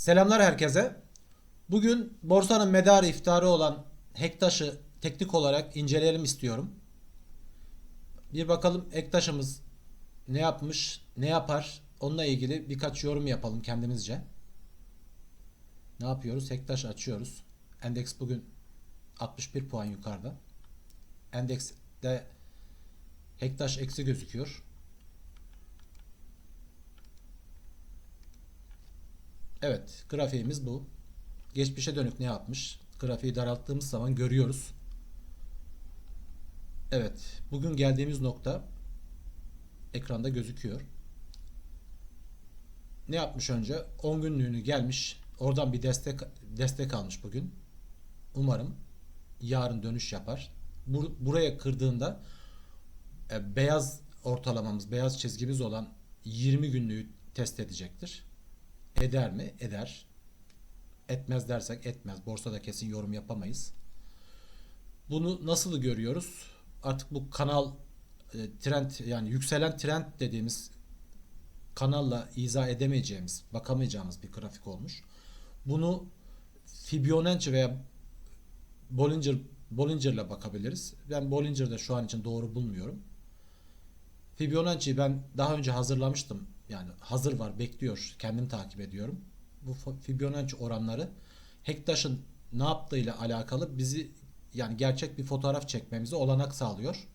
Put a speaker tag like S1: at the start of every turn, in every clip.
S1: Selamlar herkese. Bugün borsanın medarı iftarı olan Hektaş'ı teknik olarak inceleyelim istiyorum. Bir bakalım Hektaş'ımız ne yapmış, ne yapar onunla ilgili birkaç yorum yapalım kendimizce. Ne yapıyoruz? Hektaş açıyoruz. Endeks bugün 61 puan yukarıda. Endekste Hektaş eksi gözüküyor. Evet, grafiğimiz bu. Geçmişe dönük ne yapmış? Grafiği daralttığımız zaman görüyoruz. Evet, bugün geldiğimiz nokta ekranda gözüküyor. Ne yapmış önce? 10 günlüğünü gelmiş. Oradan bir destek destek almış bugün. Umarım yarın dönüş yapar. Bur- buraya kırdığında e, beyaz ortalamamız, beyaz çizgimiz olan 20 günlüğü test edecektir. Eder mi? Eder. Etmez dersek etmez. Borsada kesin yorum yapamayız. Bunu nasıl görüyoruz? Artık bu kanal e, trend yani yükselen trend dediğimiz kanalla izah edemeyeceğimiz, bakamayacağımız bir grafik olmuş. Bunu Fibonacci veya Bollinger Bollinger'la bakabiliriz. Ben Bollinger'da şu an için doğru bulmuyorum. Fibonacci'yi ben daha önce hazırlamıştım. Yani hazır var, bekliyor. Kendim takip ediyorum. Bu Fi- Fibonacci oranları Hektaş'ın ne yaptığıyla alakalı bizi yani gerçek bir fotoğraf çekmemize olanak sağlıyor.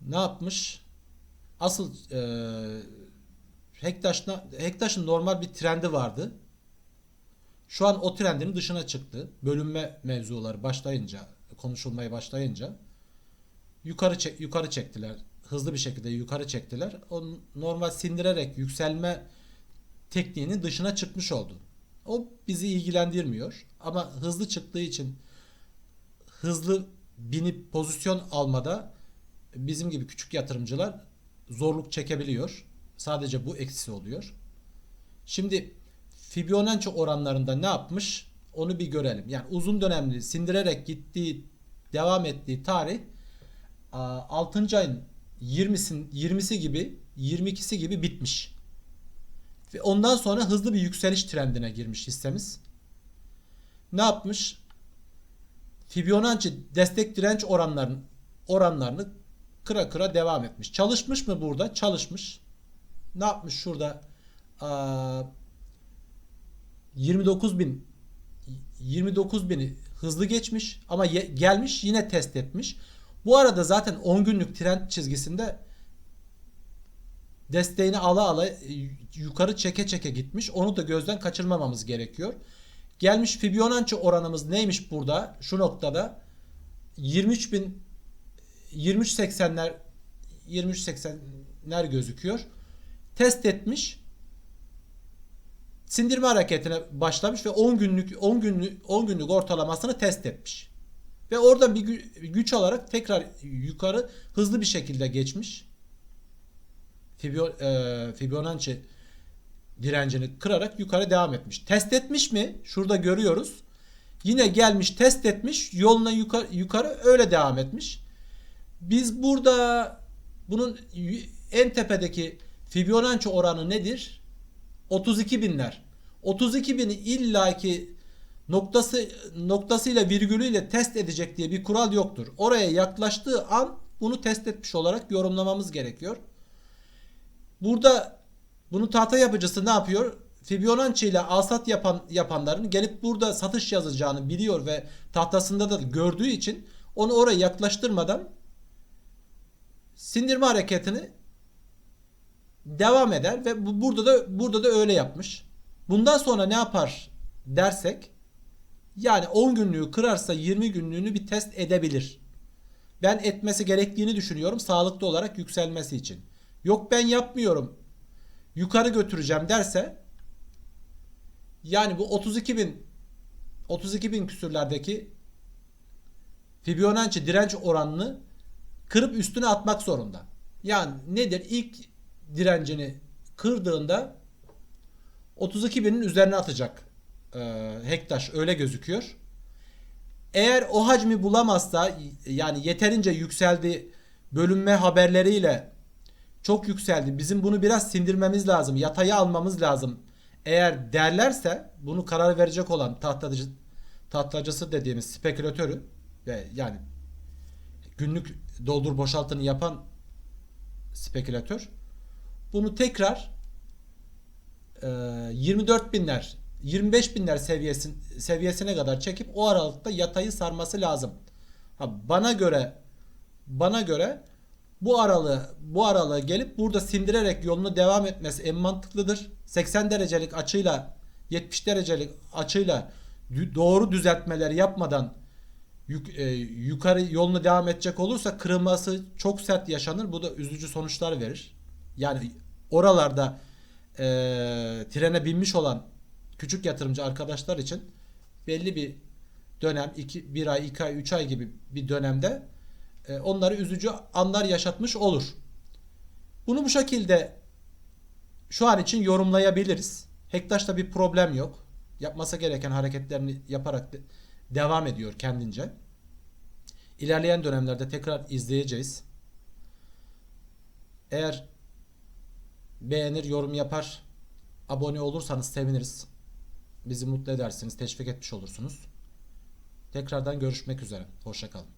S1: Ne yapmış? Asıl Hektaş'la Hektaş'ın normal bir trendi vardı. Şu an o trendin dışına çıktı. Bölünme mevzuları başlayınca, konuşulmaya başlayınca yukarı çek, yukarı çektiler. Hızlı bir şekilde yukarı çektiler. O normal sindirerek yükselme tekniğinin dışına çıkmış oldu. O bizi ilgilendirmiyor. Ama hızlı çıktığı için hızlı binip pozisyon almada bizim gibi küçük yatırımcılar zorluk çekebiliyor. Sadece bu eksi oluyor. Şimdi Fibonacci oranlarında ne yapmış? Onu bir görelim. Yani uzun dönemli sindirerek gittiği, devam ettiği tarih 6. ayın 20'sin 20'si gibi 22'si gibi bitmiş. Ve ondan sonra hızlı bir yükseliş trendine girmiş hissemiz. Ne yapmış? Fibonacci destek direnç oranlarının oranlarını kıra kıra devam etmiş. Çalışmış mı burada? Çalışmış. Ne yapmış şurada? Aa, 29 bin 29 bini hızlı geçmiş ama ye- gelmiş yine test etmiş. Bu arada zaten 10 günlük trend çizgisinde desteğini ala ala yukarı çeke çeke gitmiş. Onu da gözden kaçırmamamız gerekiyor. Gelmiş Fibonacci oranımız neymiş burada? Şu noktada 23 bin 23.80'ler 23.80'ler gözüküyor. Test etmiş. Sindirme hareketine başlamış ve 10 günlük 10 günlük 10 günlük ortalamasını test etmiş. Ve oradan bir gü- güç alarak tekrar yukarı hızlı bir şekilde geçmiş. Fibio- e, Fibonacci direncini kırarak yukarı devam etmiş. Test etmiş mi? Şurada görüyoruz. Yine gelmiş test etmiş. Yoluna yukarı, yukarı öyle devam etmiş. Biz burada bunun en tepedeki Fibonacci oranı nedir? 32 binler. 32 bini illaki noktası noktasıyla virgülüyle test edecek diye bir kural yoktur. Oraya yaklaştığı an bunu test etmiş olarak yorumlamamız gerekiyor. Burada bunu tahta yapıcısı ne yapıyor? Fibonacci ile alsat yapan yapanların gelip burada satış yazacağını biliyor ve tahtasında da gördüğü için onu oraya yaklaştırmadan sindirme hareketini devam eder ve bu, burada da burada da öyle yapmış. Bundan sonra ne yapar dersek yani 10 günlüğü kırarsa 20 günlüğünü bir test edebilir. Ben etmesi gerektiğini düşünüyorum sağlıklı olarak yükselmesi için. Yok ben yapmıyorum. Yukarı götüreceğim derse yani bu 32 bin 32 bin küsürlerdeki Fibonacci direnç oranını kırıp üstüne atmak zorunda. Yani nedir? İlk direncini kırdığında 32 binin üzerine atacak e, Hektaş öyle gözüküyor. Eğer o hacmi bulamazsa yani yeterince yükseldi bölünme haberleriyle çok yükseldi. Bizim bunu biraz sindirmemiz lazım. Yatayı almamız lazım. eğer derlerse bunu karar verecek olan tahtacı, tahtacısı dediğimiz spekülatörü ve yani günlük doldur boşaltını yapan spekülatör bunu tekrar e, 24 binler 25 binler seviyesin, seviyesine kadar çekip o aralıkta yatayı sarması lazım. Ha, bana göre bana göre bu aralığı bu aralığı gelip burada sindirerek yolunu devam etmesi en mantıklıdır. 80 derecelik açıyla 70 derecelik açıyla doğru düzeltmeler yapmadan yuk- e, yukarı yolunu devam edecek olursa kırılması çok sert yaşanır. Bu da üzücü sonuçlar verir. Yani oralarda e, trene binmiş olan küçük yatırımcı arkadaşlar için belli bir dönem 2 1 ay 2 ay 3 ay gibi bir dönemde e, onları üzücü anlar yaşatmış olur. Bunu bu şekilde şu an için yorumlayabiliriz. Hektaş'ta bir problem yok. Yapması gereken hareketlerini yaparak de- devam ediyor kendince. İlerleyen dönemlerde tekrar izleyeceğiz. Eğer beğenir, yorum yapar, abone olursanız seviniriz. Bizi mutlu edersiniz, teşvik etmiş olursunuz. Tekrardan görüşmek üzere. Hoşçakalın.